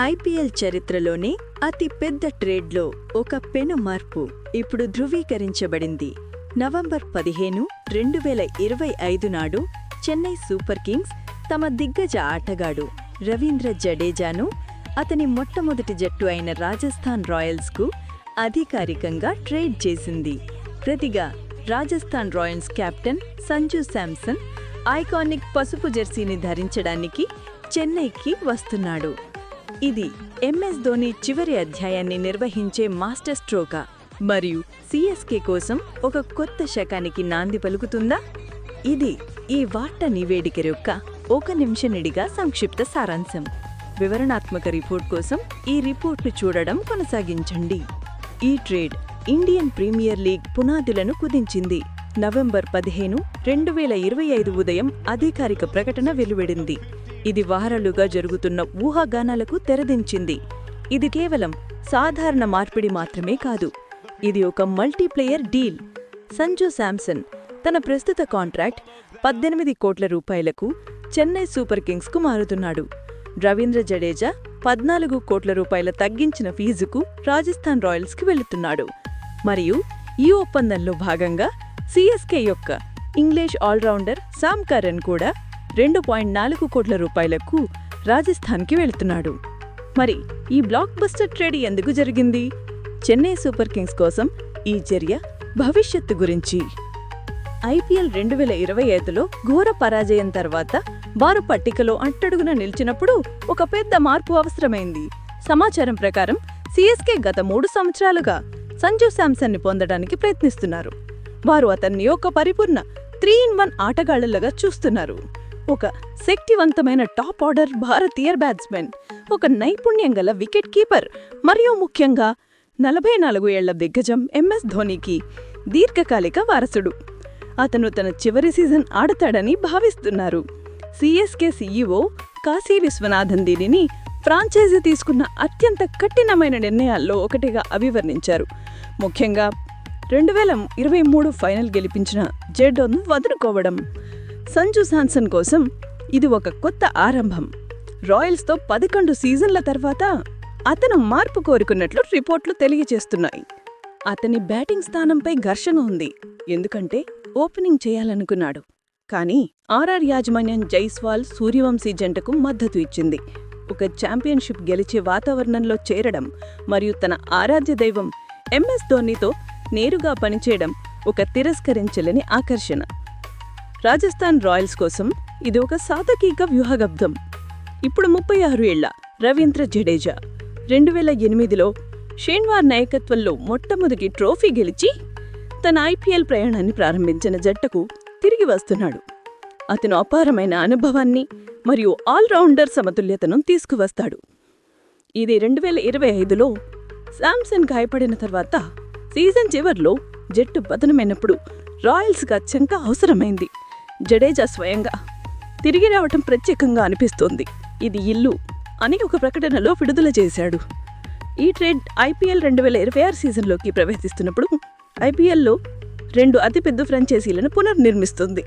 IPL చరిత్రలోనే అతి పెద్ద ట్రేడ్లో ఒక పెను మార్పు ఇప్పుడు ధృవీకరించబడింది. నవంబర్ పదిహేను రెండు వేల ఇరవై ఐదు నాడు చెన్నై సూపర్ కింగ్స్ తమ దిగ్గజ ఆటగాడు రవీంద్ర జడేజాను అతని మొట్టమొదటి జట్టు అయిన రాజస్థాన్ రాయల్స్కు అధికారికంగా ట్రేడ్ చేసింది. ప్రతిగా Rajasthan Royals captain Sanju Samson iconic పసుపు జెర్సీని ధరించడానికి చెన్నైకి వస్తున్నాడు. ఇది ఎంఎస్ ధోని చివరి అధ్యాయాన్ని నిర్వహించే మాస్టర్ స్ట్రోకా మరియు సిఎస్కే కోసం ఒక కొత్త శకానికి నాంది పలుకుతుందా? ఇది ఈ వార్త నివేదిక యొక్క ఒక నిమిషనిడిగా సంక్షిప్త సారాంశం. వివరణాత్మక రిపోర్ట్ కోసం ఈ రిపోర్ట్ను చూడడం కొనసాగించండి. ఈ ట్రేడ్ ఇండియన్ ప్రీమియర్ లీగ్ పునాదులను కుదించింది. నవంబర్ పదిహేను రెండు వేల ఇరవై ఐదు ఉదయం అధికారిక ప్రకటన వెలువడింది. ఇది వారాలుగా జరుగుతున్న ఊహాగానాలకు తెరదించింది. ఇది కేవలం సాధారణ మార్పిడి మాత్రమే కాదు ఇది ఒక మల్టీప్లేయర్ డీల్. సంజు శాంసన్ తన ప్రస్తుత కాంట్రాక్ట్ పద్దెనిమిది కోట్ల రూపాయలకు చెన్నై సూపర్ కింగ్స్కు మారుతున్నాడు. రవీంద్ర జడేజా పద్నాలుగు కోట్ల రూపాయల తగ్గించిన ఫీజుకు రాజస్థాన్ రాయల్స్కి వెళుతున్నాడు. మరియు ఈ ఒప్పందంలో భాగంగా సిఎస్కే యొక్క ఇంగ్లీష్ ఆల్రౌండర్ సామ్ కరణ్ కూడా రెండు పాయింట్ నాలుగు కోట్ల రూపాయలకు రాజస్థాన్కి వెళుతున్నాడు. మరి ఈ బ్లాక్ బస్టర్ ట్రేడ్ ఎందుకు జరిగింది? చెన్నై సూపర్ కింగ్స్ కోసం ఈ చర్య భవిష్యత్తు గురించి. ఐపీఎల్ రెండు వేల ఇరవై ఐదులో ఘోర పరాజయం తర్వాత వారు పట్టికలో అట్టడుగున నిలిచినప్పుడు ఒక పెద్ద మార్పు అవసరమైంది. సమాచారం ప్రకారం సిఎస్కే గత మూడు సంవత్సరాలుగా సంజు శాంసన్ని పొందడానికి ప్రయత్నిస్తున్నారు. వారు అతన్ని ఒక పరిపూర్ణ త్రీ ఇన్ వన్ ఆటగాళ్ళగా చూస్తున్నారు. ఒక శక్తివంతమైన టాప్ ఆర్డర్ భారతీయ బ్యాట్స్మెన్ ఒక నైపుణ్యం గల వికెట్ కీపర్ మరియు ముఖ్యంగా నలభై నాలుగు ఏళ్ళ దిగ్గజం ఎంఎస్ ధోనికి దీర్ఘకాలిక వారసుడు. అతను తన చివరి సీజన్ ఆడతాడని భావిస్తున్నారు. సిఎస్కే సీఈఓ కాశీ విశ్వనాథన్ దీనిని ఫ్రాంచైజీ తీసుకున్న అత్యంత కఠినమైన నిర్ణయాల్లో ఒకటిగా అభివర్ణించారు. ముఖ్యంగా రెండు వేల ఇరవై మూడు ఫైనల్ గెలిపించిన జెడ్డోను వదులుకోవడం. సంజు శాంసన్ కోసం ఇది ఒక కొత్త ఆరంభం. రాయల్స్తో పదకొండు సీజన్ల తర్వాత అతను మార్పు కోరుకున్నట్లు రిపోర్ట్లు తెలియజేస్తున్నాయి. అతని బ్యాటింగ్ స్థానంపై ఘర్షణ ఉంది. ఎందుకంటే ఓపెనింగ్ చేయాలనుకున్నాడు. కానీ ఆర్ఆర్ యాజమాన్యం జైస్వాల్ సూర్యవంశీ జంటకు మద్దతు ఇచ్చింది. ఒక ఛాంపియన్షిప్ గెలిచే వాతావరణంలో చేరడం మరియు తన ఆరాధ్య దైవం ఎంఎస్ ధోనితో నేరుగా పనిచేయడం ఒక తిరస్కరించలేని ఆకర్షణ. రాజస్థాన్ రాయల్స్ కోసం ఇది ఒక సాతకీక వ్యూహగబ్దం. ఇప్పుడు ముప్పై ఆరు ఏళ్ళ రవీంద్ర జడేజా రెండు వేల ఎనిమిదిలో షేన్వార్ నాయకత్వంలో మొట్టమొదటి ట్రోఫీ గెలిచి తన ఐపీఎల్ ప్రయాణాన్ని ప్రారంభించిన జట్టుకు తిరిగి వస్తున్నాడు. అతను అపారమైన అనుభవాన్ని మరియు ఆల్రౌండర్ సమతుల్యతను తీసుకువస్తాడు. ఇది రెండు వేల ఇరవై ఐదులో శాంసన్ గాయపడిన తర్వాత సీజన్ చివర్లో జట్టు పతనమైనప్పుడు రాయల్స్గా చెంక అవసరమైంది. జడేజా స్వయంగా తిరిగి రావటం ప్రత్యేకంగా అనిపిస్తోంది. ఇది ఇల్లు అని ఒక ప్రకటనలో విడుదల చేశాడు. ఈ ట్రేడ్ ఐపీఎల్ రెండు వేల ఇరవై ఆరు సీజన్లోకి ప్రవేశిస్తున్నప్పుడు ఐపీఎల్లో రెండు అతిపెద్ద ఫ్రాంచైజీలను పునర్నిర్మిస్తుంది.